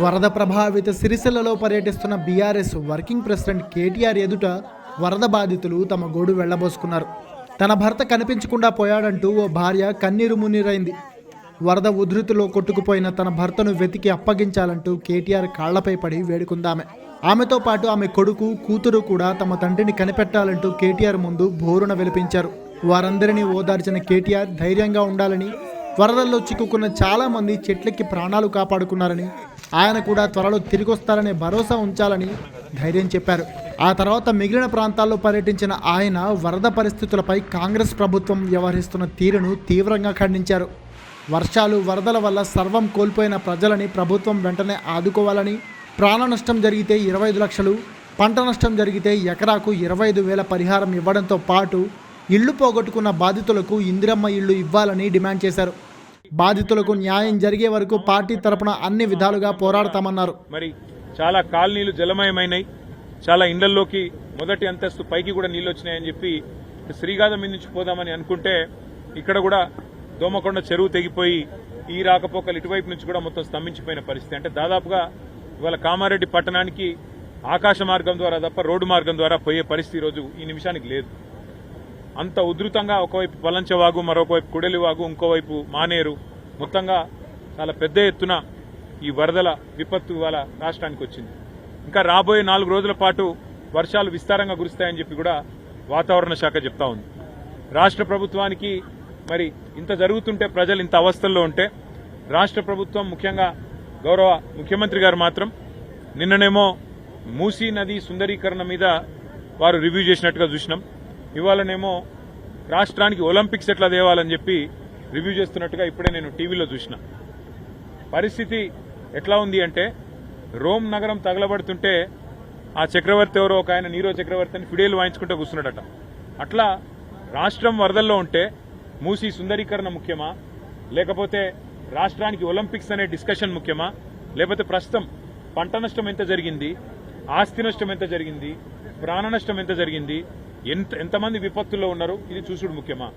వరద ప్రభావిత సిరిసిల్లలో పర్యటిస్తున్న బీఆర్ఎస్ వర్కింగ్ ప్రెసిడెంట్ కేటీఆర్ ఎదుట వరద బాధితులు తమ గోడు వెళ్ళబోసుకున్నారు తన భర్త కనిపించకుండా పోయాడంటూ ఓ భార్య కన్నీరు మున్నీరైంది. వరద ఉధృతిలో కొట్టుకుపోయిన తన భర్తను వెతికి అప్పగించాలంటూ కేటీఆర్ కాళ్ళపై పడి వేడుకుందామె. ఆమెతో పాటు ఆమె కొడుకు కూతురు కూడా తమ తండ్రిని కనిపెట్టాలంటూ కేటీఆర్ ముందు బోరున విలిపించారు. వారందరినీ ఓదార్చిన కేటీఆర్ ధైర్యంగా ఉండాలని వరదల్లో చిక్కుకున్న చాలామంది చెట్లకి ప్రాణాలు కాపాడుకున్నారని ఆయన కూడా త్వరలో తిరిగొస్తారనే భరోసా ఉంచాలని ధైర్యం చెప్పారు. ఆ తర్వాత మిగిలిన ప్రాంతాల్లో పర్యటించిన ఆయన వరద పరిస్థితులపై కాంగ్రెస్ ప్రభుత్వం వ్యవహరిస్తున్న తీరును తీవ్రంగా ఖండించారు. వర్షాలు వరదల వల్ల సర్వం కోల్పోయిన ప్రజలని ప్రభుత్వం వెంటనే ఆదుకోవాలని ప్రాణ నష్టం జరిగితే ఇరవై ఐదు లక్షలు పంట నష్టం జరిగితే ఎకరాకు ఇరవై ఐదు వేల పరిహారం ఇవ్వడంతో పాటు ఇళ్ళు పోగొట్టుకున్న బాధితులకు ఇందిరమ్మ ఇళ్ళు ఇవ్వాలని డిమాండ్ చేశారు. బాధితులకు న్యాయం జరిగే వరకు పార్టీ తరపున అన్ని విధాలుగా పోరాడతామన్నారు. మరి చాలా కాలనీలు జలమయమైనాయి. చాలా ఇండ్లల్లోకి మొదటి అంతస్తు పైకి కూడా నీళ్ళు వచ్చినాయని చెప్పి శ్రీగాధం మీద నుంచి పోదామని అనుకుంటే ఇక్కడ కూడా దోమకొండ చెరువు తెగిపోయి ఈ రాకపోకలు ఇటువైపు నుంచి కూడా మొత్తం స్తంభించిపోయిన పరిస్థితి. అంటే దాదాపుగా ఇవాళ కామారెడ్డి పట్టణానికి ఆకాశ మార్గం ద్వారా తప్ప రోడ్డు మార్గం ద్వారా పోయే పరిస్థితి ఈరోజు రోజు ఈ నిమిషానికి లేదు. అంత ఉధృతంగా ఒకవైపు పలంచవాగు మరొకవైపు కుడలివాగు ఇంకోవైపు మానేరు. మొత్తంగా చాలా పెద్ద ఎత్తున ఈ వరదల విపత్తు ఇవాళ రాష్ట్రానికి వచ్చింది. ఇంకా రాబోయే నాలుగు రోజుల పాటు వర్షాలు విస్తారంగా కురుస్తాయని చెప్పి కూడా వాతావరణ శాఖ చెప్తా ఉంది. రాష్ట్ర ప్రభుత్వానికి మరి ఇంత జరుగుతుంటే ప్రజలు ఇంత అవస్థల్లో ఉంటే రాష్ట్ర ప్రభుత్వం ముఖ్యంగా గౌరవ ముఖ్యమంత్రి గారు మాత్రం నిన్ననేమో మూసీ నది సుందరీకరణ మీద వారు రివ్యూ చేసినట్టుగా చూసినాం. ఇవాళనేమో రాష్ట్రానికి ఒలింపిక్స్ ఎట్లా తేవాలని చెప్పి రివ్యూ చేస్తున్నట్టుగా ఇప్పుడే నేను టీవీలో చూసిన. పరిస్థితి ఎట్లా ఉంది అంటే రోమ్ నగరం తగలబడుతుంటే ఆ చక్రవర్తి ఎవరో ఒక ఆయన నీరో చక్రవర్తి అని ఫిడేలు వాయించుకుంటూ కూర్చున్నాడట. అట్లా రాష్ట్రం వరదల్లో ఉంటే మూసి సుందరీకరణ ముఖ్యమా? లేకపోతే రాష్ట్రానికి ఒలింపిక్స్ అనే డిస్కషన్ ముఖ్యమా? లేకపోతే ప్రస్తుతం పంట నష్టం ఎంత జరిగింది? ఆస్తి నష్టం ఎంత జరిగింది? ప్రాణ నష్టం ఎంత జరిగింది? ఎంత ఎంతమంది విపత్తుల్లో ఉన్నారు? ఇది చూసుడు ముఖ్యమా?